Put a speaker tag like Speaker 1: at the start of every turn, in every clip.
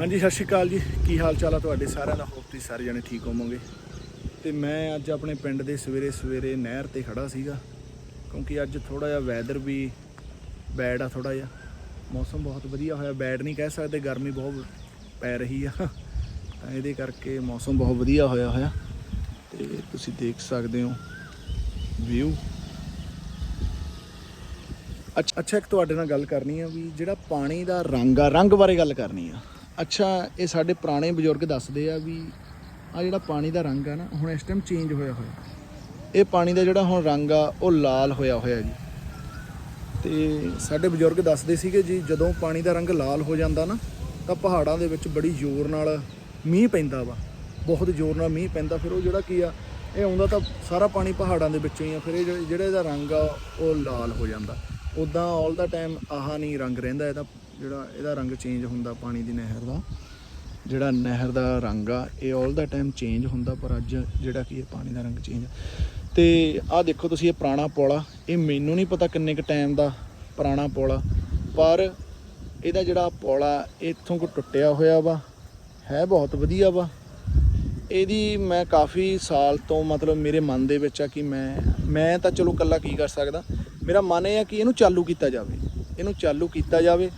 Speaker 1: ਹਾਂਜੀ, ਸਤਿ ਸ਼੍ਰੀ ਅਕਾਲ ਜੀ। ਕੀ ਹਾਲ ਚਾਲ ਆ ਤੁਹਾਡੇ ਸਾਰਿਆਂ ਦਾ? ਹੋਪ ਤੁਸੀਂ ਸਾਰੇ ਜਣੇ ਠੀਕ ਹੋਵੋਗੇ। ਤੇ ਮੈਂ ਅੱਜ ਆਪਣੇ ਪਿੰਡ ਦੇ ਸਵੇਰੇ ਸਵੇਰੇ ਨਹਿਰ ਤੇ ਖੜਾ ਸੀਗਾ, ਕਿਉਂਕਿ ਅੱਜ ਥੋੜਾ ਜਿਹਾ ਵੈਦਰ ਵੀ ਬੈਡ ਆ ਥੋੜਾ ਜਿਹਾ। ਮੌਸਮ ਬਹੁਤ ਵਧੀਆ ਹੋਇਆ। ਬੈਡ ਨਹੀਂ ਕਹਿ ਸਕਦੇ, ਗਰਮੀ ਬਹੁਤ ਪੈ ਰਹੀ ਆ। ਤਾਂ ਇਹਦੇ ਕਰਕੇ ਮੌਸਮ ਬਹੁਤ ਵਧੀਆ ਹੋਇਆ ਹੋਇਆ। ਤੇ ਤੁਸੀਂ ਦੇਖ ਸਕਦੇ ਹੋ ਵਿਊ ਅੱਛਾ ਅੱਛਾ ਇੱਕ ਤੁਹਾਡੇ ਨਾਲ ਗੱਲ ਕਰਨੀ ਆ ਵੀ ਜਿਹੜਾ ਪਾਣੀ ਦਾ ਰੰਗ ਆ, ਰੰਗ ਬਾਰੇ ਗੱਲ ਕਰਨੀ ਆ। ਅੱਛਾ, ਇਹ ਸਾਡੇ ਪੁਰਾਣੇ ਬਜ਼ੁਰਗ ਦੱਸਦੇ ਆ ਵੀ ਆ ਜਿਹੜਾ ਪਾਣੀ ਦਾ ਰੰਗ ਆ ਨਾ, ਹੁਣ ਇਸ ਟਾਈਮ ਚੇਂਜ ਹੋਇਆ ਹੋਇਆ। ਇਹ ਪਾਣੀ ਦਾ ਜਿਹੜਾ ਹੁਣ ਰੰਗ ਆ, ਉਹ ਲਾਲ ਹੋਇਆ ਹੋਇਆ ਜੀ। ਤੇ ਸਾਡੇ ਬਜ਼ੁਰਗ ਦੱਸਦੇ ਸੀਗੇ ਜੀ, ਜਦੋਂ ਪਾਣੀ ਦਾ ਰੰਗ ਲਾਲ ਹੋ ਜਾਂਦਾ ਨਾ, ਤਾਂ ਪਹਾੜਾਂ ਦੇ ਵਿੱਚ ਬੜੀ ਜ਼ੋਰ ਨਾਲ ਮੀਂਹ ਪੈਂਦਾ ਵਾ। ਬਹੁਤ ਜ਼ੋਰ ਨਾਲ ਮੀਂਹ ਪੈਂਦਾ, ਫਿਰ ਉਹ ਜਿਹੜਾ ਕੀ ਆ, ਇਹ ਆਉਂਦਾ ਤਾਂ ਸਾਰਾ ਪਾਣੀ ਪਹਾੜਾਂ ਦੇ ਵਿੱਚੋਂ ਹੀ ਆ, ਫਿਰ ਇਹ ਜਿਹੜੇ- ਜਿਹੜਾ ਇਹਦਾ ਰੰਗ ਆ, ਉਹ ਲਾਲ ਹੋ ਜਾਂਦਾ। ਉਦਾਂ 올 ਦਾ ਟਾਈਮ ਆਹਾ ਨਹੀਂ ਰੰਗ ਰਹਿੰਦਾ ਇਹਦਾ ਜਿਹੜਾ ਇਹਦਾ ਰੰਗ ਚੇਂਜ ਹੁੰਦਾ ਪਾਣੀ ਦੀ ਨਹਿਰ ਦਾ, ਜਿਹੜਾ ਨਹਿਰ ਦਾ ਰੰਗ ਆ, ਇਹ 올 ਦਾ ਟਾਈਮ ਚੇਂਜ ਹੁੰਦਾ, ਪਰ ਅੱਜ ਜਿਹੜਾ ਕੀ ਇਹ ਪਾਣੀ ਦਾ ਰੰਗ ਚੇਂਜ ਤੇ ਆਹ ਦੇਖੋ ਤੁਸੀਂ ਇਹ ਪੁਰਾਣਾ ਪੁਲ ਇਹ ਮੈਨੂੰ ਨਹੀਂ ਪਤਾ ਕਿੰਨੇ ਕ ਟਾਈਮ ਦਾ ਪੁਰਾਣਾ ਪੁਲ ਪਰ ਇਹਦਾ ਜਿਹੜਾ ਪੁਲ ਆ ਇੱਥੋਂ ਕੋ ਟੁੱਟਿਆ ਹੋਇਆ ਵਾ, ਹੈ ਬਹੁਤ ਵਧੀਆ ਵਾ। ਇਹਦੀ ਮੈਂ ਕਾਫੀ ਸਾਲ ਤੋਂ ਮਤਲਬ ਮੇਰੇ ਮਨ ਦੇ ਵਿੱਚ ਆ ਕਿ ਮੈਂ ਮੈਂ ਤਾਂ ਚਲੋ ਕੱਲਾ ਕੀ ਕਰ ਸਕਦਾ, ਮੇਰਾ ਮਨ ਇਹ ਆ ਕਿ ਇਹਨੂੰ ਚਾਲੂ ਕੀਤਾ ਜਾਵੇ, ਇਹਨੂੰ ਚਾਲੂ ਕੀਤਾ ਜਾਵੇ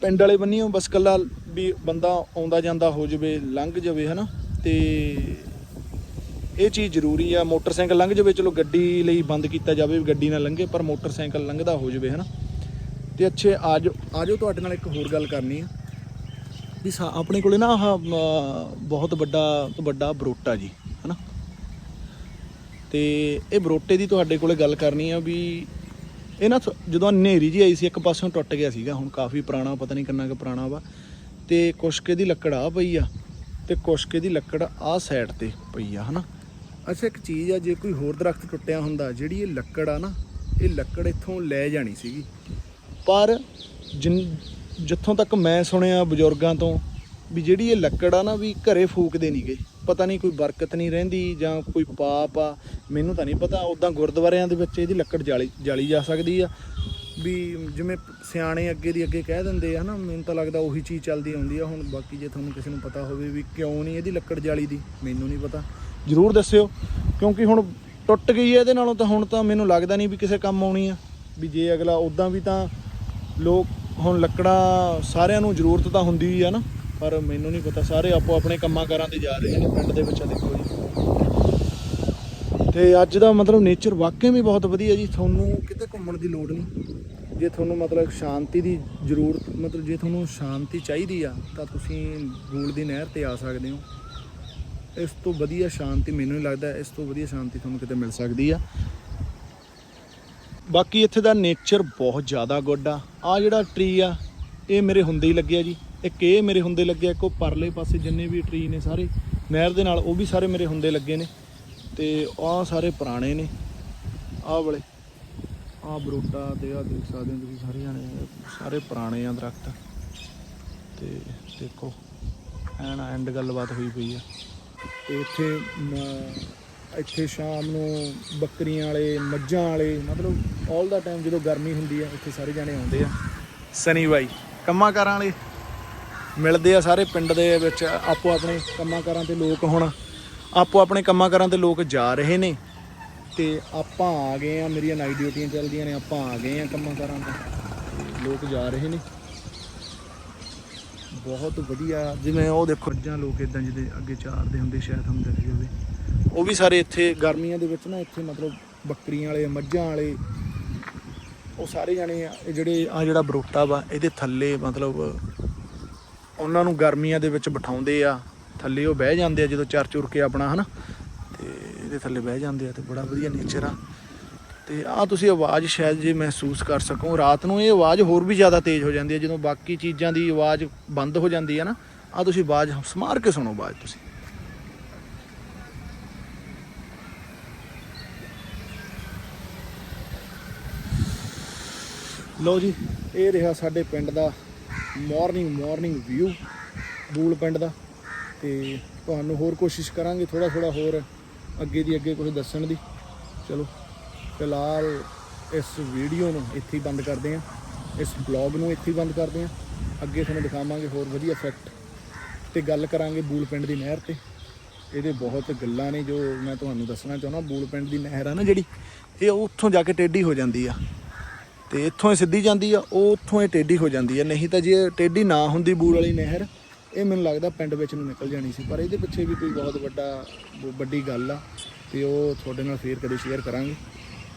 Speaker 1: ਪਿੰਡ ਵਾਲੇ ਬੰਨਿਓ, ਬਸ ਕੱਲਾ ਵੀ ਬੰਦਾ ਆਉਂਦਾ ਜਾਂਦਾ ਹੋ ਜਾਵੇ, ਲੰਘ ਜਾਵੇ, ਹਨਾ? ਤੇ ਇਹ ਚੀਜ਼ ਜ਼ਰੂਰੀ ਆ, ਮੋਟਰਸਾਈਕਲ ਲੰਘ ਜਾਵੇ, ਚਲੋ ਗੱਡੀ ਲਈ ਬੰਦ ਕੀਤਾ ਜਾਵੇ ਵੀ ਗੱਡੀ ਨਾ ਲੰਘੇ, ਪਰ ਮੋਟਰਸਾਈਕਲ ਲੰਘਦਾ ਹੋ ਜਾਵੇ, ਹਨਾ? ਤੇ ਅੱਛੇ, ਆਜੋ ਆਜੋ ਤੁਹਾਡੇ ਨਾਲ ਇੱਕ ਹੋਰ ਗੱਲ ਕਰਨੀ ਆ। ਵੀ ਸਾ- ਆਪਣੇ ਕੋਲੇ ਨਾ ਆਹ ਬਹੁਤ ਵੱਡਾ ਵੱਡਾ ਬਰੋਟਾ ਜੀ, ਹਨਾ? ਤੇ ਇਹ ਬਰੋਟੇ ਦੀ ਤੁਹਾਡੇ ਕੋਲੇ ਗੱਲ ਕਰਨੀ ਆ ਵੀ ਇਹ ਨਾ ਥ- ਜਦੋਂ ਹਨੇਰੀ ਜੀ ਆਈ ਸੀ, ਇੱਕ ਪਾਸਿਓਂ ਟੁੱਟ ਗਿਆ ਸੀਗਾ, ਹੁਣ ਕਾਫੀ ਪੁਰਾਣਾ, ਪਤਾ ਨਹੀਂ ਕਿੰਨਾ ਕੁ ਪੁਰਾਣਾ ਵਾ। ਤੇ ਕੁਸ਼ਕੇ ਦੀ ਲੱਕੜ ਆ ਪਈ ਆ, ਤੇ ਕੁਸ਼ਕੇ ਦੀ ਲੱਕੜ ਆ ਸਾਈਡ ਤੇ ਪਈ ਆ, ਹਨਾ? ਅੱਛਾ, ਇੱਕ ਚੀਜ਼ ਆ, ਜੇ ਕੋਈ ਹੋਰ ਦਰਖਤ ਟੁੱਟਿਆ ਹੁੰਦਾ, ਜਿਹੜੀ ਇਹ ਲੱਕੜ ਆ ਨਾ, ਇਹ ਲੱਕੜ ਇੱਥੋਂ ਲੈ ਜਾਣੀ ਸੀਗੀ। ਪਰ ਜਿੱਥੋਂ ਤੱਕ ਮੈਂ ਸੁਣਿਆ ਬਜ਼ੁਰਗਾਂ ਤੋਂ ਵੀ ਜਿਹੜੀ ਇਹ ਲੱਕੜ ਆ ਨਾ ਵੀ ਘਰੇ ਫੂਕਦੇ ਨਹੀਂਗੇ ਪਤਾ ਨਹੀਂ ਕੋਈ ਬਰਕਤ ਨਹੀਂ ਰਹਿੰਦੀ ਜਾਂ ਕੋਈ ਪਾਪ ਆ। ਮੈਨੂੰ ਤਾਂ ਨਹੀਂ ਪਤਾ ਉਦਾਂ ਗੁਰਦੁਆਰਿਆਂ ਦੇ ਵਿੱਚ ਇਹਦੀ ਲੱਕੜ ਜਾਲੀ ਜਾਲੀ ਜਾ ਸਕਦੀ ਆ। ਵੀ ਜਿਵੇਂ ਸਿਆਣੇ ਅੱਗੇ ਦੀ ਅੱਗੇ ਕਹਿ ਦਿੰਦੇ ਆ ਨਾ, ਮੈਨੂੰ ਤਾਂ ਲੱਗਦਾ ਉਹੀ ਚੀਜ਼ ਚੱਲਦੀ ਆਉਂਦੀ ਆ। ਹੁਣ ਬਾਕੀ ਜੇ ਤੁਹਾਨੂੰ ਕਿਸੇ ਨੂੰ ਪਤਾ ਹੋਵੇ ਵੀ ਕਿਉਂ ਨਹੀਂ ਇਹਦੀ ਲੱਕੜ ਜਾਲੀ ਦੀ, ਮੈਨੂੰ ਨਹੀਂ ਪਤਾ। ਜਰੂਰ ਦੱਸਿਓ, ਕਿਉਂਕਿ ਹੁਣ ਟੁੱਟ ਗਈ ਹੈ ਇਹਦੇ ਨਾਲੋਂ ਤਾਂ ਹੁਣ ਤਾਂ ਮੈਨੂੰ ਲੱਗਦਾ ਨਹੀਂ ਵੀ ਕਿਸੇ ਕੰਮ ਆਉਣੀ ਆ। ਵੀ ਜੇ ਅਗਲਾ ਉਦਾਂ ਵੀ ਤਾਂ ਲੋਕ ਹੁਣ ਲੱਕੜਾਂ ਸਾਰਿਆਂ ਨੂੰ ਜ਼ਰੂਰਤ ਤਾਂ ਹੁੰਦੀ ਹੀ ਆ ਨਾ। ਪਰ ਮੈਨੂੰ ਨਹੀਂ ਪਤਾ, ਸਾਰੇ ਆਪੋ ਆਪਣੇ ਕੰਮਾਂ ਕਾਰਾਂ ਤੇ ਜਾ ਰਹੇ ਨੇ, ਪਿੰਡ ਦੇ ਵਿੱਚ ਆ ਦੇਖੋ ਜੀ। ਤੇ ਅੱਜ ਦਾ ਮਤਲਬ ਨੇਚਰ ਵਾਕਈ ਵੀ ਬਹੁਤ ਵਧੀਆ ਜੀ, ਤੁਹਾਨੂੰ ਕਿਤੇ ਘੁੰਮਣ ਦੀ ਲੋੜ ਨਹੀਂ। ਜੇ ਤੁਹਾਨੂੰ ਮਤਲਬ ਸ਼ਾਂਤੀ ਦੀ ਜ਼ਰੂਰਤ, ਮਤਲਬ ਜੇ ਤੁਹਾਨੂੰ ਸ਼ਾਂਤੀ ਚਾਹੀਦੀ ਆ, ਤਾਂ ਤੁਸੀਂ ਗੂਲ ਦੀ ਨਹਿਰ ਤੇ ਆ ਸਕਦੇ ਹੋ। ਇਸ ਤੋਂ ਵਧੀਆ ਸ਼ਾਂਤੀ ਮੈਨੂੰ ਨਹੀਂ ਲੱਗਦਾ, ਇਸ ਤੋਂ ਵਧੀਆ ਸ਼ਾਂਤੀ ਤੁਹਾਨੂੰ ਕਿਤੇ ਮਿਲ ਸਕਦੀ ਆ। ਬਾਕੀ ਇੱਥੇ ਦਾ ਨੇਚਰ ਬਹੁਤ ਜ਼ਿਆਦਾ ਗੁੱਡ ਆ। ਆ ਜਿਹੜਾ ਟਰੀ ਆ ਇਹ ਮੇਰੇ ਹੁੰਦੇ ਹੀ ਲੱਗਿਆ ਜੀ। ਇੱਕ ਇਹ ਮੇਰੇ ਹੁੰਦੇ ਲੱਗਿਆ ਇੱਕ ਉਹ ਪਰਲੇ ਪਾਸੇ ਜਿੰਨੇ ਵੀ ਟਰੀ ਨੇ ਸਾਰੇ, ਨਹਿਰ ਦੇ ਨਾਲ ਉਹ ਵੀ ਸਾਰੇ ਮੇਰੇ ਹੁੰਦੇ ਲੱਗੇ ਨੇ। ਤੇ ਆਹ ਸਾਰੇ ਪੁਰਾਣੇ ਨੇ। ਆਹ ਵਾਲੇ, ਆਹ ਬਰੋਟਾ ਤੇ ਆਹ ਦੇਖ ਸਕਦੇ ਹੋ ਤੁਸੀਂ ਸਾਰੇ ਜਾਣੇ ਸਾਰੇ ਪੁਰਾਣੇ ਆ ਦਰਖਤ। ਤੇ ਦੇਖੋ, ਐਨ ਐਂਡ ਗੱਲਬਾਤ ਹੋਈ ਪਈ ਆ। ਤੇ ਇੱਥੇ ਇੱਥੇ ਸ਼ਾਮ ਨੂੰ ਬੱਕਰੀਆਂ ਵਾਲੇ, ਮੱਝਾਂ ਵਾਲੇ, ਮਤਲਬ 올 ਦਾ ਟਾਈਮ ਜਦੋਂ ਗਰਮੀ ਹੁੰਦੀ ਆ, ਇੱਥੇ ਸਾਰੇ ਜਾਣੇ ਆਉਂਦੇ ਆ। ਸਨੀ ਬਾਈ। ਕੰਮਾਂ ਕਾਰਾਂ ਵਾਲੇ। ਮਿਲਦੇ ਆ ਸਾਰੇ ਪਿੰਡ ਦੇ ਵਿੱਚ, ਆਪੋ ਆਪਣੇ ਕੰਮਾਂ ਕਾਰਾਂ ਤੇ ਲੋਕ ਹੁਣ, ਆਪੋ ਆਪਣੇ ਕੰਮਾਂ ਕਾਰਾਂ ਤੇ ਲੋਕ ਜਾ ਰਹੇ ਨੇ। ਤੇ ਆਪਾਂ ਆ ਗਏ ਆ, ਮੇਰੀਆਂ ਨਾਈਟ ਡਿਊਟੀਆਂ ਚੱਲਦੀਆਂ ਨੇ, ਆਪਾਂ ਆ ਗਏ ਆ ਕੰਮਾਂ ਕਾਰਾਂ ਤੇ। ਲੋਕ ਜਾ ਰਹੇ ਨੇ। ਬਹੁਤ ਵਧੀਆ, ਜਿਵੇਂ ਉਹ ਦੇਖੋ ਜਾਂ ਲੋਕ ਇਦਾਂ ਜਿਹਦੇ ਅੱਗੇ ਚਾਰਦੇ ਹੁੰਦੇ ਸ਼ਾਇਦ ਤੁਹਾਨੂੰ ਦਿਖ ਜਾਵੇ ਉਹ ਵੀ ਸਾਰੇ ਇੱਥੇ, ਗਰਮੀਆਂ ਦੇ ਵਿੱਚ ਨਾ, ਇੱਥੇ ਮਤਲਬ ਬੱਕਰੀਆਂ ਵਾਲੇ, ਮੱਝਾਂ ਵਾਲੇ ਉਹ ਸਾਰੇ ਜਾਣੇ ਆ, ਇਹ ਜਿਹੜੇ ਆ ਜਿਹੜਾ ਬਰੋਟਾ ਵਾ, ਇਹਦੇ ਥੱਲੇ ਮਤਲਬ ਉਹਨਾਂ ਨੂੰ ਗਰਮੀਆਂ ਦੇ ਵਿੱਚ ਬਿਠਾਉਂਦੇ ਆ। ਥੱਲੇ ਉਹ ਬਹਿ ਜਾਂਦੇ ਆ ਜਦੋਂ ਚਰ ਚੁਰ ਕੇ ਆਪਣਾ, ਹਨਾ? ਤੇ ਇਹਦੇ ਥੱਲੇ ਬਹਿ ਜਾਂਦੇ ਆ ਤੇ ਬੜਾ ਵਧੀਆ ਨੇਚਰ ਆ। ਤੇ ਆ ਤੁਸੀਂ ਆਵਾਜ਼ ਸ਼ਾਇਦ ਜੇ ਮਹਿਸੂਸ ਕਰ ਸਕੋ, ਰਾਤ ਨੂੰ ਇਹ ਆਵਾਜ਼ ਹੋਰ ਵੀ ਜ਼ਿਆਦਾ ਤੇਜ਼ ਹੋ ਜਾਂਦੀ ਹੈ ਜਦੋਂ ਬਾਕੀ ਚੀਜ਼ਾਂ ਦੀ ਆਵਾਜ਼ ਬੰਦ ਹੋ ਜਾਂਦੀ ਹੈ ਨਾ ਆ ਤੁਸੀਂ ਆਵਾਜ਼ ਸਮਾਰ ਕੇ ਸੁਣੋ ਆਵਾਜ਼ ਤੁਸੀਂ। ਲਓ ਜੀ, ਇਹ ਰਿਹਾ ਸਾਡੇ ਪਿੰਡ ਦਾ ਮਾਰਨਿੰਗ ਮਾਰਨਿੰਗ ਵਿਊ ਬੂਲ ਪਿੰਡ ਦਾ। ਤੇ ਤੁਹਾਨੂੰ ਹੋਰ ਕੋਸ਼ਿਸ਼ ਕਰਾਂਗੇ ਥੋੜਾ ਥੋੜਾ ਹੋਰ ਅੱਗੇ ਦੀ ਅੱਗੇ ਕੁਝ ਦੱਸਣ ਦੀ। ਚਲੋ, ਫਿਲਹਾਲ ਇਸ ਵੀਡੀਓ ਨੂੰ ਇੱਥੇ ਹੀ ਬੰਦ ਕਰਦੇ ਹਾਂ। ਇਸ ਬਲੌਗ ਨੂੰ ਇੱਥੇ ਹੀ ਬੰਦ ਕਰਦੇ ਹਾਂ। ਅੱਗੇ ਤੁਹਾਨੂੰ ਦਿਖਾਵਾਂਗੇ ਹੋਰ ਵਧੀਆ ਫੈਕਟ ਤੇ ਗੱਲ ਕਰਾਂਗੇ ਬੂਲ ਪਿੰਡ ਦੀ ਨਹਿਰ ਤੇ। ਇਹਦੇ ਬਹੁਤ ਗੱਲਾਂ ਨੇ ਜੋ ਮੈਂ ਤੁਹਾਨੂੰ ਦੱਸਣਾ ਚਾਹੁੰਦਾ। ਬੂਲ ਪਿੰਡ ਦੀ ਨਹਿਰ ਆ ਨਾ ਜਿਹੜੀ, ਇਹ ਉੱਥੋਂ ਜਾ ਕੇ ਟੇਢੀ ਹੋ ਜਾਂਦੀ ਆ। ਤੇ ਇੱਥੋਂ ਇਹ ਸਿੱਧੀ ਜਾਂਦੀ ਆ, ਉਹ ਉੱਥੋਂ ਇਹ ਟੇਢੀ ਹੋ ਜਾਂਦੀ ਆ। ਨਹੀਂ ਤਾਂ ਜੇ ਇਹ ਟੇਢੀ ਨਾ ਹੁੰਦੀ ਬੂਲ ਵਾਲੀ ਨਹਿਰ, ਇਹ ਮੈਨੂੰ ਲੱਗਦਾ ਪਿੰਡ ਵਿੱਚ ਨੂੰ ਨਿਕਲ ਜਾਣੀ ਸੀ। ਪਰ ਇਹਦੇ ਪਿੱਛੇ ਵੀ ਕੋਈ ਬਹੁਤ ਵੱਡਾ ਵੱਡੀ ਗੱਲ ਆ ਤੇ ਉਹ ਤੁਹਾਡੇ ਨਾਲ ਫੇਰ ਕਦੇ ਸ਼ੇਅਰ ਕਰਾਂਗੇ।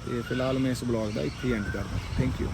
Speaker 1: ਤੇ ਫਿਲਹਾਲ ਮੈਂ ਇਸ ਬਲੌਗ ਦਾ ਇੱਥੇ ਐਂਡ ਕਰਦਾ। Thank you